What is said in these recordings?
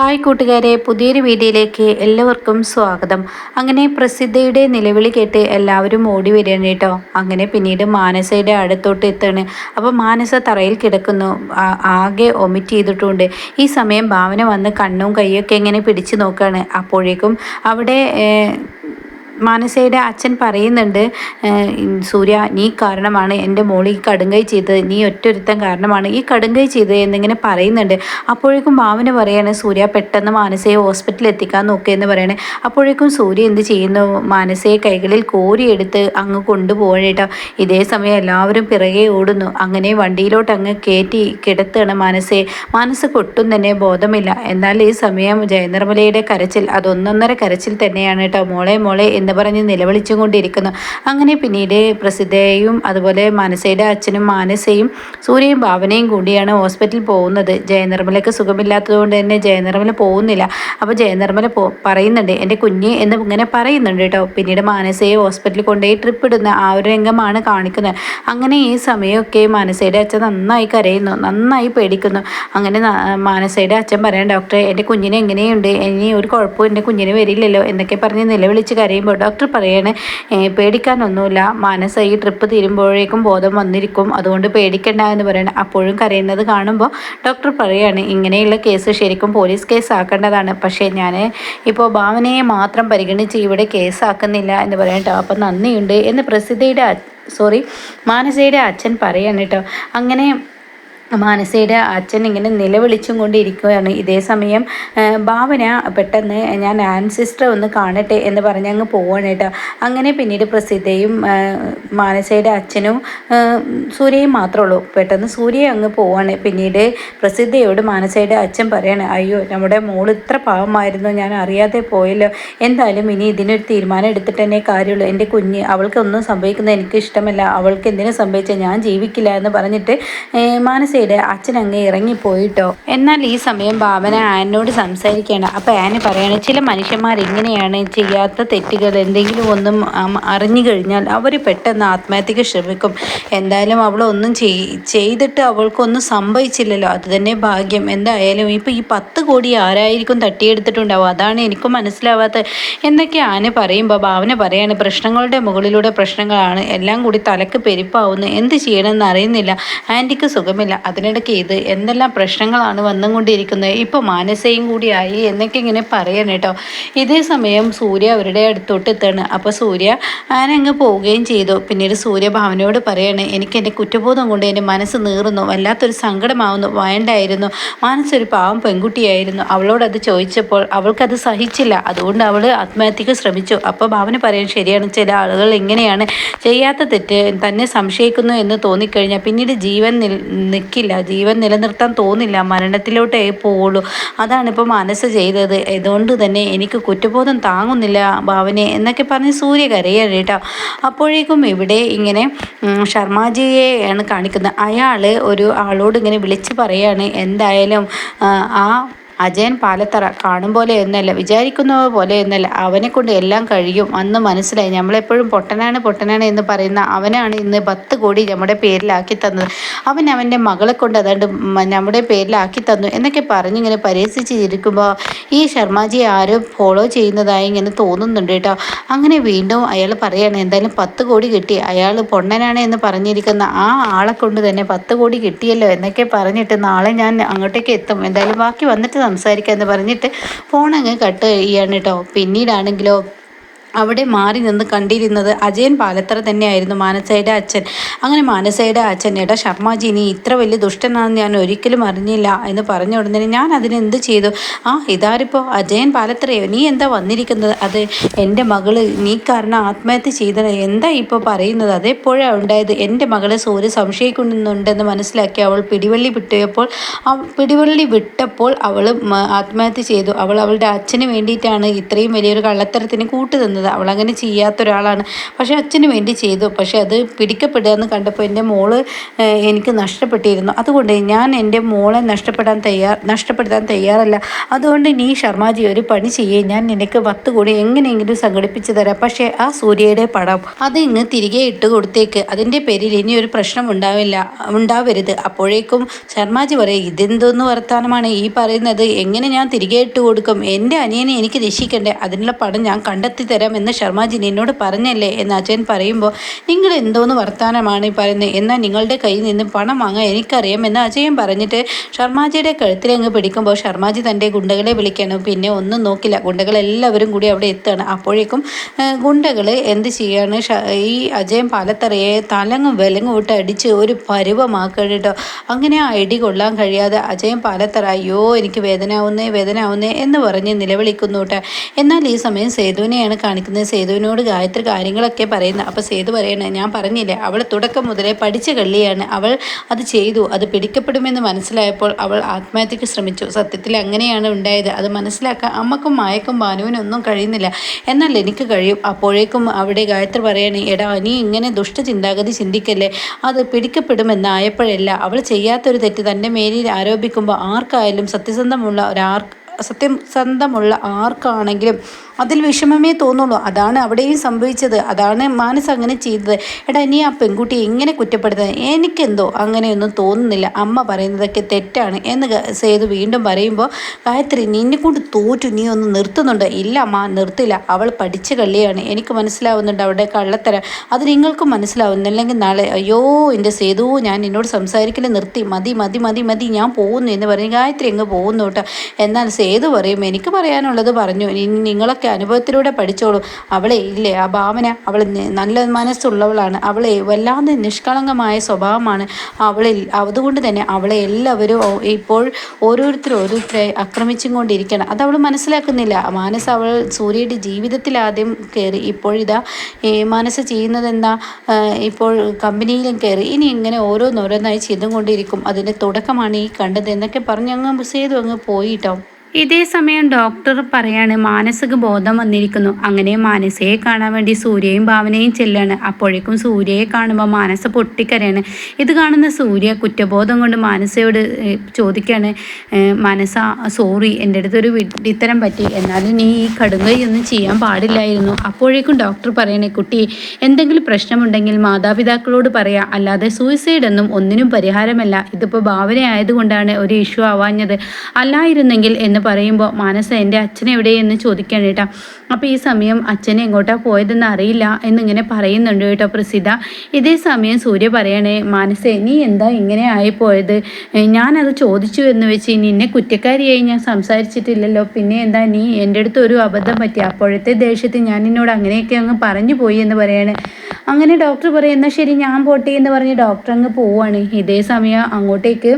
Hi കൂട്ടുകാരെ പുതിയൊരു വീഡിയോയിലേക്ക് എല്ലാവർക്കും സ്വാഗതം. അങ്ങനെ പ്രസിദ്ധയുടെ നിലവിളി കേട്ട് എല്ലാവരും ഓടി വരികയാണ് കേട്ടോ. അങ്ങനെ പിന്നീട് മാനസയുടെ അടുത്തോട്ട് എത്താണ് അപ്പോൾ മാനസ തറയിൽ കിടക്കുന്നു. ആകെ ഒമിറ്റ് ചെയ്തിട്ടുണ്ട്. ഈ സമയം ഭാവന വന്ന് കണ്ണും കൈയൊക്കെ ഇങ്ങനെ പിടിച്ചു നോക്കുകയാണ്. അപ്പോഴേക്കും അവിടെ മാനസയുടെ അച്ഛൻ പറയുന്നുണ്ട് സൂര്യ നീ കാരണമാണ് എന്റെ ഈ കടുങ്കൈ ചെയ്തത്. നീ ഒറ്റൊരുത്തൻ കാരണമാണ് ഈ കടുങ്കൈ ചെയ്തത് എന്നിങ്ങനെ പറയുന്നുണ്ട്. അപ്പോഴേക്കും ഭാവന പറയാണ് സൂര്യ പെട്ടെന്ന് മാനസയെ ഹോസ്പിറ്റലിൽ എത്തിക്കാൻ നോക്കിയെന്ന് പറയണേ. അപ്പോഴേക്കും സൂര്യ എന്ത് ചെയ്യുന്നു മാനസയെ കൈകളിൽ കോരിയെടുത്ത് അങ്ങ് കൊണ്ടുപോകണേട്ടോ ഇതേ സമയം എല്ലാവരും പിറകെ ഓടുന്നു. അങ്ങനെ വണ്ടിയിലോട്ട് അങ്ങ് കയറ്റി കിടത്തുകയാണ് മാനസയെ മനസ്സ് കൊട്ടും തന്നെ ബോധമില്ല. എന്നാൽ ഈ സമയം ജയനിർമ്മലയുടെ കരച്ചിൽ അതൊന്നൊന്നര കരച്ചിൽ തന്നെയാണ് കേട്ടോ. മോളെ മോളെ എന്ന് എന്ന് പറഞ്ഞ് നിലവിളിച്ചും കൊണ്ടിരിക്കുന്നു. അങ്ങനെ പിന്നീട് പ്രസിദ്ധയും അതുപോലെ മനസയുടെ അച്ഛനും മാനസയും സൂര്യയും ഭാവനയും കൂടിയാണ് ഹോസ്പിറ്റലിൽ പോകുന്നത്. ജയനിർമ്മലയ്ക്ക് സുഖമില്ലാത്തതുകൊണ്ട് തന്നെ ജയനിർമ്മല പോകുന്നില്ല. അപ്പോൾ ജയനിർമ്മല പോ പറയുന്നുണ്ട് എന്റെ കുഞ്ഞ് എന്ന് ഇങ്ങനെ പറയുന്നുണ്ട് കേട്ടോ. പിന്നീട് മാനസയെ ഹോസ്പിറ്റലിൽ കൊണ്ടുപോയി ട്രിപ്പ് ഇടുന്ന ആ ഒരു രംഗമാണ് കാണിക്കുന്നത്. അങ്ങനെ ഈ സമയമൊക്കെ മാനസയുടെ അച്ഛൻ നന്നായി കരയുന്നു നന്നായി പേടിക്കുന്നു. അങ്ങനെ മാനസയുടെ അച്ഛൻ പറയാൻ ഡോക്ടറെ എന്റെ കുഞ്ഞിനെ എങ്ങനെയുണ്ട്? ഇനി ഒരു കുഴപ്പവും എന്റെ കുഞ്ഞിന് വരില്ലല്ലോ എന്നൊക്കെ പറഞ്ഞ് നിലവിളിച്ച് കരയുമ്പോൾ ഡോക്ടർ പറയണേ പേടിക്കാനൊന്നുമില്ല. മനസ്സ് ഈ ട്രിപ്പ് തീരുമ്പോഴേക്കും ബോധം വന്നിരിക്കും. അതുകൊണ്ട് പേടിക്കണ്ട എന്ന് പറയണേ. അപ്പോഴും കരയുന്നത് കാണുമ്പോൾ ഡോക്ടർ പറയാണ് ഇങ്ങനെയുള്ള കേസ് ശരിക്കും പോലീസ് കേസ് ആക്കേണ്ടതാണ്. പക്ഷേ ഞാൻ ഇപ്പോൾ ഭാവനയെ മാത്രം പരിഗണിച്ച് ഇവിടെ കേസാക്കുന്നില്ല എന്ന് പറയട്ടോ. അപ്പം നന്ദിയുണ്ട് എന്ന് പ്രസിദ്ധയുടെ സോറി മാനസയുടെ അച്ഛൻ പറയാണ് കേട്ടോ അങ്ങനെ മാനസയുടെ അച്ഛൻ ഇങ്ങനെ നിലവിളിച്ചും കൊണ്ടിരിക്കുകയാണ്. ഇതേ സമയം ഭാവന പെട്ടെന്ന് ഞാൻ ആൻസിസ്റ്റർ ഒന്ന് കാണട്ടെ എന്ന് പറഞ്ഞ് അങ്ങ് പോവാണ് കേട്ടോ. അങ്ങനെ പിന്നീട് പ്രസിദ്ധയും മാനസയുടെ അച്ഛനും സൂര്യയും മാത്രമേ ഉള്ളൂ. പെട്ടെന്ന് സൂര്യ അങ്ങ് പോവാണ്. പിന്നീട് പ്രസിദ്ധയോട് മാനസയുടെ അച്ഛൻ പറയാണ് അയ്യോ നമ്മുടെ മോൾ ഇത്ര പാവമായിരുന്നു. ഞാൻ അറിയാതെ പോയല്ലോ. എന്തായാലും ഇനി ഇതിനൊരു തീരുമാനം എടുത്തിട്ട് തന്നെ കാര്യമുള്ളൂ. എന്റെ കുഞ്ഞ് അവൾക്കൊന്നും സംഭവിക്കുന്നത് എനിക്ക് ഇഷ്ടമല്ല അവൾക്ക് എന്തിനു സംഭവിച്ചാൽ ഞാൻ ജീവിക്കില്ല എന്ന് പറഞ്ഞിട്ട് മാനസ ആൻസിയുടെ അച്ഛനങ്ങ് ഇറങ്ങിപ്പോയിട്ടോ? എന്നാൽ ഈ സമയം ഭാവന ആനോട് സംസാരിക്കുകയാണ്. അപ്പോൾ ആന പറയാണ് ചില മനുഷ്യന്മാർ ഇങ്ങനെയാണ് ചെയ്യാത്ത തെറ്റുകൾ? എന്തെങ്കിലും ഒന്നും അറിഞ്ഞു കഴിഞ്ഞാൽ അവർ പെട്ടെന്ന് ആത്മഹത്യക്ക് ശ്രമിക്കും. എന്തായാലും അവൾ അവളൊന്നും ചെയ്തിട്ട് അവൾക്കൊന്നും സംഭവിച്ചില്ലല്ലോ. അത് തന്നെ ഭാഗ്യം. എന്തായാലും ഇപ്പോൾ ഈ പത്ത് കോടി ആരായിരിക്കും തട്ടിയെടുത്തിട്ടുണ്ടാവും അതാണ് എനിക്കും മനസ്സിലാവാത്ത എന്നൊക്കെ ആന പറയുമ്പോൾ ഭാവന പറയാണ് പ്രശ്നങ്ങളുടെ മുകളിലൂടെ പ്രശ്നങ്ങളാണ്. എല്ലാം കൂടി തലക്ക് പെരുപ്പാവുന്നു. എന്ത് ചെയ്യണമെന്ന് അറിയുന്നില്ല. ആന്റിക്ക് സുഖമില്ല. അതിനിടയ്ക്ക് ഇത് എന്തെല്ലാം പ്രശ്നങ്ങളാണ് വന്നുകൊണ്ടിരിക്കുന്നത്? ഇപ്പോൾ മാനസയും കൂടിയായി എന്നൊക്കെ ഇങ്ങനെ പറയണം കേട്ടോ. ഇതേ സമയം സൂര്യ അവരുടെ അടുത്തോട്ട് എത്താണ് അപ്പോൾ സൂര്യ ആനങ്ങ് പോവുകയും ചെയ്തു. പിന്നീട് സൂര്യ ഭാവനയോട് പറയാണ് എനിക്ക് എന്റെ കുറ്റബോധം കൊണ്ട് എന്റെ മനസ്സ് നീറുന്നു. വല്ലാത്തൊരു സങ്കടമാവുന്നു. വേണ്ടായിരുന്നു മനസ്സൊരു പാവം പെൺകുട്ടിയായിരുന്നു. അവളോട് അത് ചോദിച്ചപ്പോൾ അവൾക്കത് സഹിച്ചില്ല. അതുകൊണ്ട് അവൾ ആത്മഹത്യക്ക് ശ്രമിച്ചു. അപ്പോൾ ഭാവന പറയാൻ ശരിയാണ്. ചില ആളുകൾ എങ്ങനെയാണ് ചെയ്യാത്ത തെറ്റ്. തന്നെ സംശയിക്കുന്നു എന്ന് തോന്നിക്കഴിഞ്ഞാൽ പിന്നീട് ജീവൻ നിൽക്കി നിൽക്കില്ല ജീവൻ നിലനിർത്താൻ തോന്നില്ല. മരണത്തിലോട്ടേ പോവുള്ളൂ. അതാണിപ്പോൾ മനസ്സ് ചെയ്തത്. അതുകൊണ്ട് തന്നെ എനിക്ക് കുറ്റബോധം താങ്ങുന്നില്ല ഭാവനെ എന്നൊക്കെ പറഞ്ഞ് സൂര്യ കരയാണ് കേട്ടോ. അപ്പോഴേക്കും ഇവിടെ ഇങ്ങനെ ശർമാജിയെ ആണ് കാണിക്കുന്നത്. അയാൾ ഒരു ആളോട് ഇങ്ങനെ വിളിച്ച് പറയാണ് എന്തായാലും ആ അജയൻ പാലത്തറ കാണും പോലെ എന്നല്ല വിചാരിക്കുന്നവ പോലെ എന്നല്ല. അവനെ കൊണ്ട് എല്ലാം കഴിയും. അന്ന് മനസ്സിലായി. നമ്മളെപ്പോഴും പൊട്ടനാണ് പൊട്ടനാണ് എന്ന് പറയുന്ന അവനാണ് ഇന്ന് പത്ത് കോടി നമ്മുടെ പേരിലാക്കി തന്നത്. അവൻ അവന്റെ മകളെ കൊണ്ട് അതാണ്ട് നമ്മുടെ പേരിലാക്കി തന്നു എന്നൊക്കെ പറഞ്ഞിങ്ങനെ പരിഹസിച്ചിരിക്കുമ്പോൾ ഈ ശർമാജിയെ ആരോ ഫോളോ ചെയ്യുന്നതായി ഇങ്ങനെ തോന്നുന്നുണ്ട് കേട്ടോ. അങ്ങനെ വീണ്ടും അയാൾ പറയുകയാണ് എന്തായാലും പത്ത് കോടി കിട്ടി. അയാൾ പൊണ്ണനാണ് എന്ന് പറഞ്ഞിരിക്കുന്ന ആ ആളെ കൊണ്ട് തന്നെ പത്ത് കോടി കിട്ടിയല്ലോ എന്നൊക്കെ പറഞ്ഞിട്ട് നാളെ ഞാൻ അങ്ങോട്ടേക്ക് എത്തും. എന്തായാലും ബാക്കി വന്നിട്ട് സംസാരിക്കാം എന്ന് പറഞ്ഞിട്ട് ഫോൺ അങ്ങ് കട്ട് ചെയ്യാണ് കേട്ടോ. പിന്നീടാണെങ്കിലോ അവിടെ മാറി നിന്ന് കണ്ടിരുന്നത് അജയൻ പാലത്തറ തന്നെയായിരുന്നു മാനസയുടെ അച്ഛൻ. അങ്ങനെ മാനസയുടെ അച്ഛൻ എടാ ശർമ്മജി നീ ഇത്ര വലിയ ദുഷ്ടനാണെന്ന് ഞാൻ ഒരിക്കലും അറിഞ്ഞില്ല എന്ന് പറഞ്ഞ ഉടനെ ഞാൻ അതിനെന്ത് ചെയ്തു? ആ ഇതാരിപ്പോൾ അജയൻ പാലത്തറയോ? നീ എന്താ വന്നിരിക്കുന്നത്? അത് എന്റെ മകൾ നീ കാരണം ആത്മഹത്യ ചെയ്തത് എന്താ ഇപ്പോൾ പറയുന്നത്? അതെപ്പോഴാണ് ഉണ്ടായത്? എന്റെ മകളെ സൂര്യ സംശയിക്കുന്നുണ്ടെന്ന് മനസ്സിലാക്കി അവൾ പിടിവള്ളി വിട്ടപ്പോൾ ആ പിടിവള്ളി വിട്ടപ്പോൾ അവൾ ആത്മഹത്യ ചെയ്തു. അവൾ അവളുടെ അച്ഛന് വേണ്ടിയിട്ടാണ് ഇത്രയും വലിയൊരു കള്ളത്തരത്തിന് കൂട്ടുതന്നത് ചെയ്യുന്നത്. അവളങ്ങനെ ചെയ്യാത്ത ഒരാളാണ് പക്ഷേ അച്ഛന് വേണ്ടി ചെയ്തു. പക്ഷേ അത് പിടിക്കപ്പെടുക എന്ന് കണ്ടപ്പോൾ എന്റെ മോൾ എനിക്ക് നഷ്ടപ്പെട്ടിരുന്നു. അതുകൊണ്ട് ഞാൻ എന്റെ മോളെ നഷ്ടപ്പെടാൻ തയ്യാർ നഷ്ടപ്പെടുത്താൻ തയ്യാറല്ല. അതുകൊണ്ട് നീ ശർമാജി ഒരു പണി ചെയ്യേ. ഞാൻ നിനക്ക് പത്ത് കൂടി. എങ്ങനെയെങ്കിലും സംഘടിപ്പിച്ച് തരാം. പക്ഷേ ആ സൂര്യയുടെ പടം അത് ഇങ്ങ് തിരികെ ഇട്ട് കൊടുത്തേക്ക്. അതിന്റെ പേരിൽ ഇനി ഒരു പ്രശ്നം ഉണ്ടാവില്ല ഉണ്ടാവരുത്. അപ്പോഴേക്കും ശർമാജി പറയും ഇതെന്തോന്ന് വർത്തമാനമാണ് ഈ പറയുന്നത്? എങ്ങനെ ഞാൻ തിരികെ ഇട്ട് കൊടുക്കും? എന്റെ അനിയനെ എനിക്ക് രക്ഷിക്കണ്ടേ? അതിനുള്ള പടം ഞാൻ കണ്ടെത്തി തരാം. എന്ന് ശർമാജി നിന്നോട് പറഞ്ഞല്ലേ എന്ന് അച്ഛൻ പറയുമ്പോൾ നിങ്ങൾ എന്തോന്ന് വർത്തമാനമാണ് ഈ പറയുന്നത് എന്നാൽ നിങ്ങളുടെ കയ്യിൽ നിന്ന് പണം വാങ്ങാൻ എനിക്കറിയാം എന്ന് അജയൻ പറഞ്ഞിട്ട് ശർമാജിയുടെ കഴുത്തിൽ അങ്ങ് പിടിക്കുമ്പോൾ ശർമാജി തന്റെ ഗുണ്ടകളെ വിളിക്കണം പിന്നെ ഒന്നും നോക്കില്ല. ഗുണ്ടകളെല്ലാവരും കൂടി അവിടെ എത്തുകയാണ്. അപ്പോഴേക്കും ഗുണ്ടകൾ എന്ത് ചെയ്യാണ് ഈ അജയൻ പാലത്തറയെ തലങ്ങും വിലങ്ങും വിട്ട് അടിച്ച് ഒരു പരുവമാക്കണം കേട്ടോ. അങ്ങനെ ആ ഇടി കൊള്ളാൻ കഴിയാതെ അജയൻ പാലത്തറ അയ്യോ എനിക്ക് വേദന ആവുന്നേ വേദന ആവുന്നേ എന്ന് പറഞ്ഞ് നിലവിളിക്കുന്നു കേട്ടോ. എന്നാൽ ഈ സമയം സേതുവിനെയാണ് കാണിക്കുന്നത് സേതുവിനോട് ഗായത്രി കാര്യങ്ങളൊക്കെ പറയുന്നത് അപ്പോൾ സേതു പറയണേ ഞാൻ പറഞ്ഞില്ലേ അവൾ തുടക്കം മുതലേ പഠിച്ച കള്ളിയാണ്. അവൾ അത് ചെയ്തു അത് പിടിക്കപ്പെടുമെന്ന് മനസ്സിലായപ്പോൾ അവൾ ആത്മഹത്യക്ക് ശ്രമിച്ചു. സത്യത്തിൽ അങ്ങനെയാണ് ഉണ്ടായത്. അത് മനസ്സിലാക്കാൻ അമ്മക്കും മായക്കും ഭാനുവിനൊന്നും കഴിയുന്നില്ല. എന്നാൽ എനിക്ക് കഴിയും. അപ്പോഴേക്കും അവിടെ ഗായത്രി പറയണേ എടാ നീ ഇങ്ങനെ ദുഷ്ടചിന്താഗതി ചിന്തിക്കല്ലേ? അത് പിടിക്കപ്പെടുമെന്നായപ്പോഴല്ല. അവൾ ചെയ്യാത്തൊരു തെറ്റ് തന്റെ മേലിൽ ആരോപിക്കുമ്പോൾ ആർക്കായാലും സത്യസന്ധമുള്ള ഒരാർ സത്യസന്ധമുള്ള ആർക്കാണെങ്കിലും അതിൽ വിഷമമേ തോന്നുള്ളൂ. അതാണ് അവിടെയും സംഭവിച്ചത്. അതാണ് മാനസ് അങ്ങനെ ചെയ്തത്. എടാ നീ ആ പെൺകുട്ടിയെ എങ്ങനെ കുറ്റപ്പെടുത്തുന്നത്? എനിക്കെന്തോ അങ്ങനെയൊന്നും തോന്നുന്നില്ല. അമ്മ പറയുന്നതൊക്കെ തെറ്റാണ് എന്ന് സേതു വീണ്ടും പറയുമ്പോൾ ഗായത്രി നിന്നെ കൊണ്ട് തോറ്റു. നീ ഒന്ന് നിർത്തുന്നുണ്ട്. ഇല്ല അമ്മ നിർത്തില്ല. അവൾ പഠിച്ച കള്ളിയാണ്. എനിക്ക് മനസ്സിലാവുന്നുണ്ട് അവിടെ കള്ളത്തരം. അത് നിങ്ങൾക്കും മനസ്സിലാവുന്നില്ലെങ്കിൽ നാളെ അയ്യോ എന്റെ സേതു ഞാൻ എന്നോട് സംസാരിക്കുന്നത് നിർത്തി. മതി മതി മതി മതി. ഞാൻ പോകുന്നു എന്ന് പറഞ്ഞ് ഗായത്രി അങ്ങ് പോകുന്നു കേട്ടോ. എന്നാൽ സേതു പറയും എനിക്ക് പറയാനുള്ളത് പറഞ്ഞു. നിങ്ങളൊക്കെ അനുഭവത്തിലൂടെ പഠിച്ചോളൂ. അവളെ ഇല്ലേ ആ ഭാവന അവൾ നല്ല മനസ്സുള്ളവളാണ്. അവളെ വല്ലാതെ നിഷ്കളങ്കമായ സ്വഭാവമാണ് അവളിൽ. അതുകൊണ്ട് തന്നെ അവളെ എല്ലാവരും ഇപ്പോൾ ഓരോരുത്തരും ഓരോരുത്തരെ ആക്രമിച്ചും കൊണ്ടിരിക്കണം അത് അവൾ മനസ്സിലാക്കുന്നില്ല. മാനസ് അവൾ സൂര്യയുടെ ജീവിതത്തിൽ ആദ്യം കയറി ഇപ്പോഴിതാ മനസ്സ് ചെയ്യുന്നത് എന്താ ഇപ്പോൾ കമ്പനിയിലും കയറി. ഇനി ഇങ്ങനെ ഓരോന്നോരോന്നായി ചെയ്തും കൊണ്ടിരിക്കും. അതിന്റെ തുടക്കമാണ് ഈ കണ്ടത്. എന്നൊക്കെ പറഞ്ഞ് അങ്ങ് ചെയ്തു അങ്ങ് പോയിട്ടോ ഇതേ സമയം ഡോക്ടർ പറയാണ് മാനസിക ബോധം വന്നിരിക്കുന്നു. അങ്ങനെ മാനസയെ കാണാൻ വേണ്ടി സൂര്യയും ഭാവനയും ചെല്ലാണ്. അപ്പോഴേക്കും സൂര്യയെ കാണുമ്പോൾ മാനസ പൊട്ടിക്കരയാണ്. ഇത് കാണുന്ന സൂര്യ കുറ്റബോധം കൊണ്ട് മാനസയോട് ചോദിക്കുകയാണ് മനസ്സ സോറി എന്റെ അടുത്തൊരു വിഡിത്തരം പറ്റി. എന്നാലും നീ ഈ കടുങ്കൈയൊന്നും ചെയ്യാൻ പാടില്ലായിരുന്നു. അപ്പോഴേക്കും ഡോക്ടർ പറയണേ കുട്ടി എന്തെങ്കിലും പ്രശ്നമുണ്ടെങ്കിൽ മാതാപിതാക്കളോട് പറയാം. അല്ലാതെ സൂയിസൈഡ് എന്നും ഒന്നിനും പരിഹാരമല്ല. ഇതിപ്പോൾ ഭാവന ആയതുകൊണ്ടാണ് ഒരു ഇഷ്യൂ ആവാഞ്ഞത്. അല്ലായിരുന്നെങ്കിൽ എന്ന് പറയുമ്പോൾ മാനസ എന്റെ എവിടെ എവിടെയെന്ന് ചോദിക്കണം കേട്ടോ. അപ്പോൾ ഈ സമയം അച്ഛനെ എങ്ങോട്ടാണ് പോയതെന്ന് അറിയില്ല എന്നിങ്ങനെ പറയുന്നുണ്ട് കേട്ടോ പ്രസിദ്ധ. ഇതേ സമയം സൂര്യ പറയണേ മാനസേ നീ എന്താ ഇങ്ങനെ ആയിപ്പോയത് ഞാനത് ചോദിച്ചു എന്ന് വെച്ച് നിന്നെ കുറ്റക്കാരിയായി ഞാൻ സംസാരിച്ചിട്ടില്ലല്ലോ. പിന്നെ എന്താ നീ എന്റെ അടുത്ത് ഒരു അബദ്ധം പറ്റി? അപ്പോഴത്തെ ദേഷ്യത്തിൽ ഞാൻ നിന്നോട് അങ്ങനെയൊക്കെ അങ്ങ് പറഞ്ഞു പോയി എന്ന് പറയാണ്. അങ്ങനെ ഡോക്ടർ പറയുന്ന ശരി ഞാൻ പോട്ടെ എന്ന് പറഞ്ഞ് ഡോക്ടർ അങ്ങ് പോവാണ്. ഇതേ സമയം അങ്ങോട്ടേക്ക്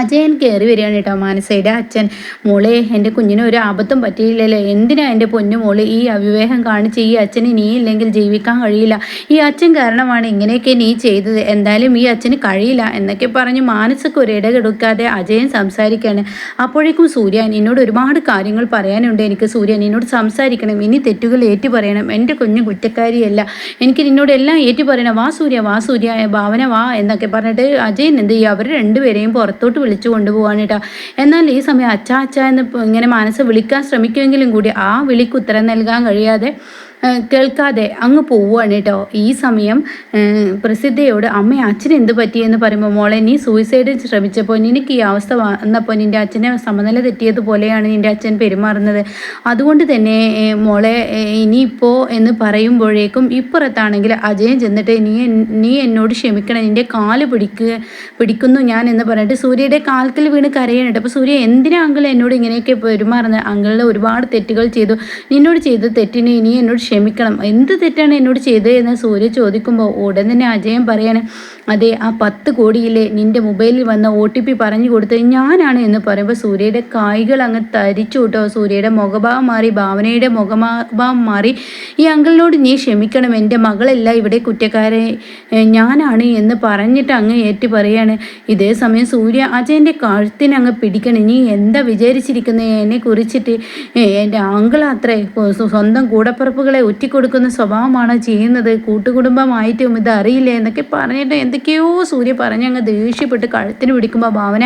അജയൻ കയറി വരികയാണ് കേട്ടോ മാനസയുടെ അച്ഛൻ. മോളെ എന്റെ കുഞ്ഞിന് ഒരു ആപത്തും പറ്റിയില്ലല്ലോ? എന്തിനാ എന്റെ പൊന്നു മോൾ ഈ അവിവേഹം കാണിച്ച് ഈ അച്ഛന് നീ ഇല്ലെങ്കിൽ ജീവിക്കാൻ കഴിയില്ല? ഈ അച്ഛൻ കാരണമാണ് ഇങ്ങനെയൊക്കെ നീ ചെയ്തത്. എന്തായാലും ഈ അച്ഛന് കഴിയില്ല എന്നൊക്കെ പറഞ്ഞ് മാനസക്ക് ഒരു ഇടകെടുക്കാതെ അജയൻ സംസാരിക്കുകയാണ്. അപ്പോഴേക്കും സൂര്യൻ എന്നോട് ഒരുപാട് കാര്യങ്ങൾ പറയാനുണ്ട്. എനിക്ക് സൂര്യൻ എന്നോട് സംസാരിക്കണം. ഇനി തെറ്റുകൾ ഏറ്റു പറയണം. എന്റെ കുഞ്ഞ് കുറ്റക്കാരിയല്ല. എനിക്ക് നിന്നോട് എല്ലാം ഏറ്റു പറയണം. വാ സൂര്യ വാ സൂര്യ ഭാവന വാ എന്നൊക്കെ പറഞ്ഞിട്ട് അജയൻ എന്ത് ചെയ്യുക അവർ രണ്ടുപേരെയും പുറത്തോട്ട് വിളിച്ചു കൊണ്ടുപോകാൻ കേട്ടോ എന്നാൽ ഈ സമയം അച്ഛ അച്ഛ എന്ന് ഇങ്ങനെ മനസ്സ് വിളിക്കാൻ ശ്രമിക്കുമെങ്കിലും കൂടി ആ വിളിക്ക് ഉത്തരം നൽകാൻ കഴിയാതെ കേൾക്കാതെ അങ്ങ് പോവുകയാണ് കേട്ടോ. ഈ സമയം പ്രസിദ്ധയോട് അമ്മ അച്ഛന് എന്ത് പറ്റിയെന്ന് പറയുമ്പോൾ മോളെ നീ സൂയിസൈഡ് ശ്രമിച്ചപ്പോൾ നിനക്ക് ഈ അവസ്ഥ വന്നപ്പോൾ നിന്റെ അച്ഛനെ സമനില തെറ്റിയതുപോലെയാണ് നിന്റെ അച്ഛൻ പെരുമാറുന്നത്. അതുകൊണ്ട് തന്നെ മോളെ ഇനിയിപ്പോൾ എന്ന് പറയുമ്പോഴേക്കും ഇപ്പുറത്താണെങ്കിൽ അജയൻ ചെന്നിട്ട് നീ നീ എന്നോട് ക്ഷമിക്കണം നിന്റെ കാൽ പിടിക്കുക പിടിക്കുന്നു ഞാൻ എന്ന് പറഞ്ഞിട്ട് സൂര്യയുടെ കാലത്തിൽ വീണ് കരയാനുണ്ട് അപ്പോൾ സൂര്യ എന്തിനാ അങ്കിൾ എന്നോട് ഇങ്ങനെയൊക്കെ പെരുമാറുന്നത്? അങ്കിളിൽ ഒരുപാട് തെറ്റുകൾ ചെയ്തു. നിന്നോട് ചെയ്ത തെറ്റിന് ഇനി എന്നോട് ക്ഷമിക്കണം. എന്ത് തെറ്റാണ് എന്നോട് ചെയ്തത് എന്ന് സൂര്യ ചോദിക്കുമ്പോൾ ഉടൻ തന്നെ അജയൻ പറയാണ് അതെ ആ പത്ത് കോടിയിലെ നിന്റെ മൊബൈലിൽ വന്ന ഒ ടി പി പറഞ്ഞു കൊടുത്തത് ഞാനാണ് എന്ന് പറയുമ്പോൾ സൂര്യയുടെ കായ്കൾ അങ്ങ് തരിച്ചു കേട്ടോ. സൂര്യയുടെ മുഖഭാവം മാറി ഭാവനയുടെ മുഖഭാവം മാറി. ഈ അങ്കിളിനോട് നീ ക്ഷമിക്കണം. എന്റെ മകളല്ല ഇവിടെ കുറ്റക്കാരെ ഞാനാണ് എന്ന് പറഞ്ഞിട്ട് അങ്ങ് ഏറ്റു പറയാണ്. ഇതേ സമയം സൂര്യ അജയന്റെ കഴുത്തിന് അങ്ങ് പിടിക്കണം. നീ എന്താ വിചാരിച്ചിരിക്കുന്നത് എന്നെ കുറിച്ചിട്ട് എന്റെ അങ്കിൾ അത്രേ സ്വ- സ്വന്തം കൂടപ്പുറപ്പുകളെ ഒറ്റിക്കൊടുക്കുന്ന സ്വഭാവമാണ് ചെയ്യുന്നത്? കൂട്ടുകുടുംബമായിട്ടും ഇത് അറിയില്ലേ എന്നൊക്കെ പറഞ്ഞിട്ട് എന്തൊക്കെയോ സൂര്യ പറഞ്ഞങ്ങ് ദേഷ്യപ്പെട്ട് കഴുത്തിന് പിടിക്കുമ്പോൾ ഭാവന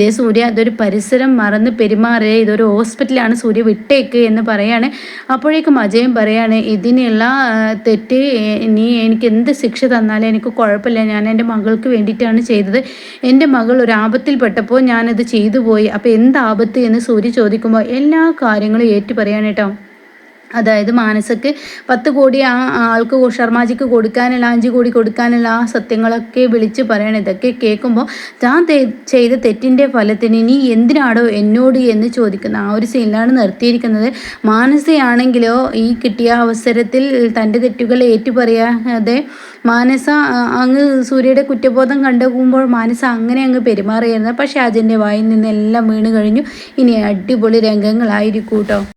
ദേ സൂര്യ അതൊരു പരിസരം മറന്ന് പെരുമാറേ ഇതൊരു ഹോസ്പിറ്റലാണ് സൂര്യ വിട്ടേക്ക് എന്ന് പറയാണ്. അപ്പോഴേക്കും അജയൻ പറയാണ് ഇതിനുള്ള തെറ്റ് നീ എനിക്ക് എന്ത് ശിക്ഷ തന്നാലും എനിക്ക് കുഴപ്പമില്ല. ഞാൻ എന്റെ മകൾക്ക് വേണ്ടിയിട്ടാണ് ചെയ്തത്. എന്റെ മകൾ ഒരു ആപത്തിൽപ്പെട്ടപ്പോൾ ഞാനത് ചെയ്തു പോയി. അപ്പോൾ എന്ത് ആപത്ത്? എന്ന് സൂര്യ ചോദിക്കുമ്പോൾ എല്ലാ കാര്യങ്ങളും ഏറ്റു കേട്ടോ. അതായത് മാനസക്ക് പത്ത് കോടി ആ ആൾക്ക് ശർമാജിക്ക് കൊടുക്കാനുള്ള അഞ്ച് കോടി കൊടുക്കാനുള്ള ആ സത്യങ്ങളൊക്കെ വിളിച്ച് പറയണം ഇതൊക്കെ കേൾക്കുമ്പോൾ താൻ ചെയ്ത തെറ്റിന്റെ ഫലത്തിന് ഇനി എന്തിനാടോ എന്നോട് എന്ന് ചോദിക്കുന്ന ആ ഒരു സീനിലാണ് നിർത്തിയിരിക്കുന്നത്. മാനസയാണെങ്കിലോ ഈ കിട്ടിയ അവസരത്തിൽ തന്റെ തെറ്റുകൾ ഏറ്റുപറയാതെ മാനസ അങ്ങ് സൂര്യയുടെ കുറ്റബോധം കണ്ടുപോകുമ്പോൾ മാനസ അങ്ങനെ അങ്ങ് പെരുമാറിയായിരുന്നു പക്ഷേ അജന്റെ വായിൽ നിന്നെല്ലാം വീണ് കഴിഞ്ഞു. ഇനി അടിപൊളി രംഗങ്ങളായിരിക്കും കേട്ടോ